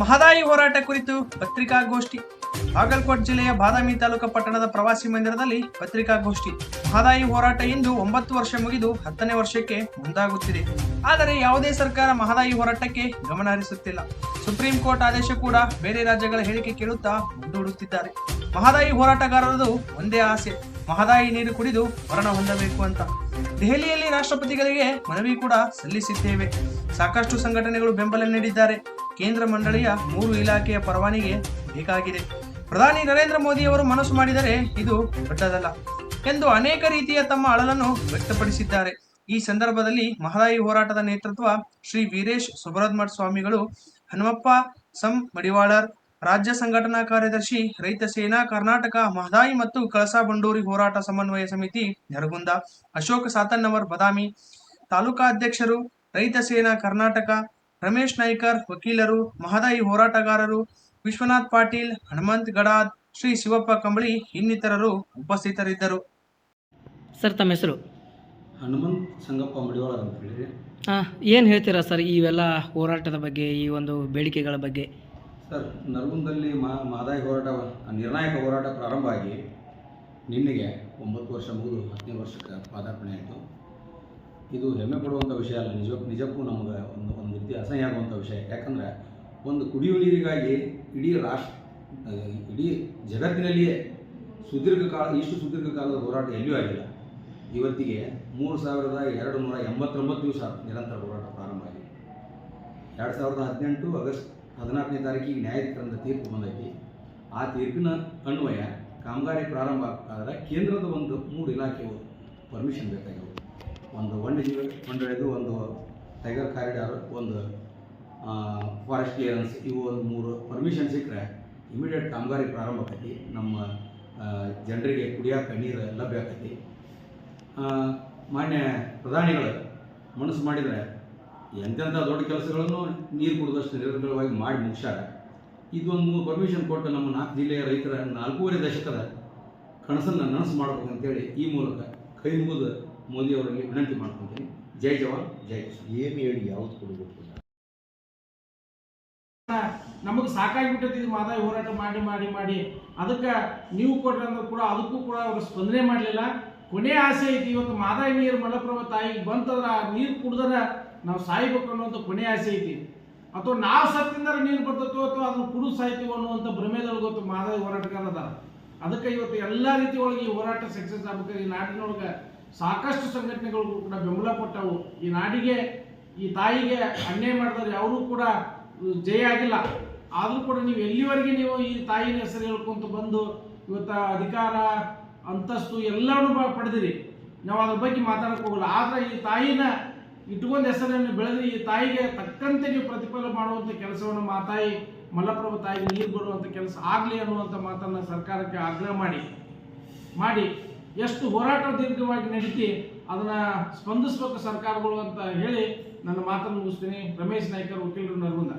ಮಹದಾಯಿ ಹೋರಾಟ ಕುರಿತು ಪತ್ರಿಕಾಗೋಷ್ಠಿ. ಬಾಗಲಕೋಟ್ ಜಿಲ್ಲೆಯ ಬಾದಾಮಿ ತಾಲೂಕು ಪಟ್ಟಣದ ಪ್ರವಾಸಿ ಮಂದಿರದಲ್ಲಿ ಪತ್ರಿಕಾಗೋಷ್ಠಿ. ಮಹದಾಯಿ ಹೋರಾಟ ಇಂದು ಒಂಬತ್ತು ವರ್ಷ ಮುಗಿದು ಹತ್ತನೇ ವರ್ಷಕ್ಕೆ ಮುಂದಾಗುತ್ತಿದೆ. ಆದರೆ ಯಾವುದೇ ಸರ್ಕಾರ ಮಹದಾಯಿ ಹೋರಾಟಕ್ಕೆ ಗಮನ ಹರಿಸುತ್ತಿಲ್ಲ ಸುಪ್ರೀಂ ಕೋರ್ಟ್ ಆದೇಶ ಕೂಡ ಬೇರೆ ರಾಜ್ಯಗಳ ಹೇಳಿಕೆ ಕೇಳುತ್ತಾ ಮುಂದೂಡುತ್ತಿದ್ದಾರೆ. ಮಹದಾಯಿ ಹೋರಾಟಗಾರರದು ಒಂದೇ ಆಸೆ. ಮಹದಾಯಿ ನೀರು ಕುಡಿದು ಮರಣ ಹೊಂದಬೇಕು ಅಂತ. ದೆಹಲಿಯಲ್ಲಿ ರಾಷ್ಟ್ರಪತಿಗಳಿಗೆ ಮನವಿ ಕೂಡ ಸಲ್ಲಿಸಿದ್ದೇವೆ. ಸಾಕಷ್ಟು ಸಂಘಟನೆಗಳು ಬೆಂಬಲ ನೀಡಿದ್ದಾರೆ. ಕೇಂದ್ರ ಮಂಡಳಿಯ ಮೂರು ಇಲಾಖೆಯ ಪರವಾನಿಗೆ ಬೇಕಾಗಿದೆ. ಪ್ರಧಾನಿ ನರೇಂದ್ರ ಮೋದಿ ಅವರು ಮನಸ್ಸು ಮಾಡಿದರೆ ಇದು ದೊಡ್ಡದಲ್ಲ ಎಂದು ಅನೇಕ ರೀತಿಯ ತಮ್ಮ ಅಳಲನ್ನು ವ್ಯಕ್ತಪಡಿಸಿದ್ದಾರೆ. ಈ ಸಂದರ್ಭದಲ್ಲಿ ಮಹದಾಯಿ ಹೋರಾಟದ ನೇತೃತ್ವ ಶ್ರೀ ವೀರೇಶ್ ಸುಬ್ರಹ್ಮಣ್ ಸ್ವಾಮಿಗಳು, ಹನುಮಪ್ಪ ಸಂ ಮಡಿವಾಳರ್, ರಾಜ್ಯ ಸಂಘಟನಾ ಕಾರ್ಯದರ್ಶಿ, ರೈತ ಸೇನಾ, ಕರ್ನಾಟಕ, ಮಹದಾಯಿ ಮತ್ತು ಕಳಸಾ ಬಂಡೂರಿ ಹೋರಾಟ ಸಮನ್ವಯ ಸಮಿತಿ, ನೆರಗುಂದ, ಅಶೋಕ್ ಸಾತನ್ನವರ್, ಬದಾಮಿ ತಾಲೂಕಾ ಅಧ್ಯಕ್ಷರು ರೈತ ಸೇನಾ, ಕರ್ನಾಟಕ ರಮೇಶ್ ನಾಯ್ಕರ್ ವಕೀಲರು ಮಹದಾಯಿ ಹೋರಾಟಗಾರರು ವಿಶ್ವನಾಥ್ ಪಾಟೀಲ್ ಹನುಮಂತ್ ಗಡಾದ್ ಶ್ರೀ ಶಿವಪ್ಪ ಕಂಬಳಿ ಇನ್ನಿತರರು ಉಪಸ್ಥಿತರಿದ್ದರು. ಸರ್ ತಮ್ಮ ಹೆಸರು? ಹನುಮಂತ್ ಸಂಗಪ್ಪ ಮಡಿವಾಳ ಅಂತ ಹೇಳಿ ಹಾಂ ಏನು ಹೇಳ್ತೀರಾ ಸರ್ ಇವೆಲ್ಲ ಹೋರಾಟದ ಬಗ್ಗೆ ಈ ಒಂದು ಬೇಡಿಕೆಗಳ ಬಗ್ಗೆ? ಸರ್ ನರಗುಂದಲ್ಲಿ ಮಹದಾಯಿ ಮಾದಾಯಿ ಹೋರಾಟ ನಿರ್ಣಾಯಕ ಹೋರಾಟ ಪ್ರಾರಂಭ ಆಗಿ ನಿನ್ನೆಗೆ ಒಂಬತ್ತು ವರ್ಷ ಮುಗಿದು ಹತ್ತನೇ ವರ್ಷಕ್ಕೆ ಪಾದಾರ್ಪಣೆ ಆಯಿತು. ಇದು ಹೆಮ್ಮೆ ಪಡುವಂಥ ವಿಷಯ ಅಲ್ಲ. ನಿಜ ನಿಜಕ್ಕೂ ನಮಗೆ ಒಂದು ಒಂದು ರೀತಿ ಅಸಹ್ಯ ಆಗುವಂಥ ವಿಷಯ. ಯಾಕಂದರೆ ಒಂದು ಕುಡಿಯುವ ನೀರಿಗಾಗಿ ಇಡೀ ರಾಷ್ಟ್ರ ಇಡೀ ಜಗತ್ತಿನಲ್ಲಿಯೇ ಸುದೀರ್ಘ ಕಾಲ ಇಷ್ಟು ಸುದೀರ್ಘ ಕಾಲದ ಹೋರಾಟ ಎಲ್ಲಿಯೂ ಆಗಿಲ್ಲ. ಇವತ್ತಿಗೆ ಮೂರು ಸಾವಿರದ ಎರಡು ನೂರ ಎಂಬತ್ತೊಂಬತ್ತು ದಿವಸ ನಿರಂತರ ಹೋರಾಟ ಪ್ರಾರಂಭ ಆಗಿದೆ. ಎರಡು ಸಾವಿರದ ಹದಿನೆಂಟು ಆಗಸ್ಟ್ ಹದಿನಾಲ್ಕನೇ ತಾರೀಕಿಗೆ ನ್ಯಾಯಾಧಿಕರಣದ ತೀರ್ಪು ಬಂದೈತಿ. ಆ ತೀರ್ಪಿನ ಅನ್ವಯ ಕಾಮಗಾರಿ ಪ್ರಾರಂಭ ಆದರೆ ಕೇಂದ್ರದ ಒಂದು ಮೂರು ಇಲಾಖೆಯು ಪರ್ಮಿಷನ್ ಬೇಕಾಗ್ಯವು ಒಂದು ವನ್ಯಜೀವಿ ಮಂಡಳಿದು ಒಂದು ಟೈಗರ್ ಕಾರಿಡಾರ್ ಒಂದು ಫಾರೆಸ್ಟ್ ಕ್ಲಿಯರೆನ್ಸ್ ಇವು ಒಂದು ಮೂರು ಪರ್ಮಿಷನ್ ಸಿಕ್ಕರೆ ಇಮಿಡಿಯೇಟ್ ಕಾಮಗಾರಿ ಪ್ರಾರಂಭ ಆಕೈತಿ. ನಮ್ಮ ಜನರಿಗೆ ಕುಡಿಯೋಕೆ ನೀರು ಲಭ್ಯ ಆಕೈತಿ. ಮಾನ್ಯ ಪ್ರಧಾನಿಗಳು, ಮನಸ್ಸು ಮಾಡಿದರೆ ಎಂತೆಂಥ ದೊಡ್ಡ ಕೆಲಸಗಳನ್ನು ನೀರು ಕುಡಿದಷ್ಟು ನಿರಂತರವಾಗಿ ಮಾಡಿ ಮುಗಿಸ್ಯಾರ. ಇದೊಂದು ಮೂರು ಪರ್ಮಿಷನ್ ಕೊಟ್ಟು ನಮ್ಮ ನಾಲ್ಕು ಜಿಲ್ಲೆಯ ರೈತರ ನಾಲ್ಕೂವರೆ ದಶಕದ ಕನಸನ್ನು ನನಸು ಮಾಡಬೇಕು ಅಂತೇಳಿ ಈ ಮೂಲಕ ಕೈ ಮುಗಿದು ಮೋದಿಯವರಲ್ಲಿ ವಿನಂತಿ ಮಾಡ್ಕೊತೀನಿ. ಜೈ ಜವಾನ್ ಜೈ ಕಿಸಾನ್. ಏನು ಹೇಳಿ ಯಾವ್ದು ಕೊಡಬೇಕು ನಮಗೆ ಸಾಕಾಗಿಬಿಟ್ಟೈತಿ ಇದು ಮಾದಾಯಿ ಹೋರಾಟ ಮಾಡಿ ಮಾಡಿ ಮಾಡಿ. ಅದಕ್ಕೆ ನೀವು ಕೊಡ್ರಿ ಅಂದ್ರೆ ಕೂಡ ಅದಕ್ಕೂ ಕೂಡ ಅವರು ಸ್ಪಂದನೆ ಮಾಡಲಿಲ್ಲ. ಕೊನೆ ಆಸೆ ಐತಿ ಇವತ್ತು ಮಾದಾಯಿ ನೀರು ಮಲಪ್ರಭ ತಾಯಿಗೆ ಬಂತಂದ್ರೆ ಆ ನೀರು ಕುಡ್ದ್ರೆ ನಾವು ಸಾಯ್ಬೇಕು ಅನ್ನೋಂಥ ಕೊನೆ ಆಸೆ ಐತಿ. ಅಥವಾ ನಾವು ಸತ್ತಿಂದರೆ ನೀರು ಬರ್ತೈತೋ ಅಥವಾ ಅದನ್ನು ಕುಡಿದು ಸಾಯ್ತೀವೋ ಅನ್ನುವಂಥ ಭ್ರಮೆದಲ್ಲಿ ಗೊತ್ತು ಮಾದಾಯಿ ಹೋರಾಟಗಾರ ಅದಾರ. ಅದಕ್ಕೆ ಇವತ್ತು ಎಲ್ಲ ರೀತಿ ಒಳಗೆ ಈ ಹೋರಾಟ ಸಕ್ಸಸ್ ಆಗ್ಬೇಕು ಈ ನಾಡಿನೊಳಗೆ ಸಾಕಷ್ಟು ಸಂಘಟನೆಗಳು ಕೂಡ ಬೆಂಬಲ ಕೊಟ್ಟವು. ಈ ನಾಡಿಗೆ, ಈ ತಾಯಿಗೆ ಅನ್ಯಾಯ ಮಾಡಿದ್ರೆ ಯಾರೂ ಕೂಡ ಜಯ ಆಗಿಲ್ಲ. ಆದರೂ ಕೂಡ ನೀವು ಎಲ್ಲಿವರೆಗೆ ನೀವು ಈ ತಾಯಿನ ಹೆಸರು ಹೇಳ್ಕೊಂತ ಬಂದು ಇವತ್ತು ಅಧಿಕಾರ, ಅಂತಸ್ತು ಎಲ್ಲವೂ ಬ- ಪಡೆದಿರಿ. ನಾವು ಅದ್ರ ಬಗ್ಗೆ ಮಾತಾಡಕ್ಕೆ ಹೋಗಲ್ಲ. ಆದರೆ ಈ ತಾಯಿನ ಇಟ್ಕೊಂಡು ಹೆಸರನ್ನು ಬೆಳೆದು ಈ ತಾಯಿಗೆ ತಕ್ಕಂತೆ ನೀವು ಪ್ರತಿಫಲ ಮಾಡುವಂಥ ಕೆಲಸವನ್ನು ಮಾತಾಯಿ ಮಲ್ಲಪ್ರಭು ತಾಯಿಗೆ ನೀರು ಬರುವಂಥ ಕೆಲಸ ಆಗಲಿ ಅನ್ನುವಂಥ ಮಾತನ್ನು ಸರ್ಕಾರಕ್ಕೆ ಆಗ್ರಹ ಮಾಡಿ. ಮಾಡಿ. ಎಷ್ಟು ಹೋರಾಟ ದೀರ್ಘವಾಗಿ ನಡೀತಿ ಅದನ್ನ ಸ್ಪಂದಿಸ್ಬೇಕು ಸರ್ಕಾರಗಳು ಅಂತ ಹೇಳಿ ನನ್ನ ಮಾತನ್ನು ಮುಗಿಸ್ತೀನಿ. ರಮೇಶ್ ನಾಯ್ಕರ್, ವಕೀಲರು ನರಗುಂದ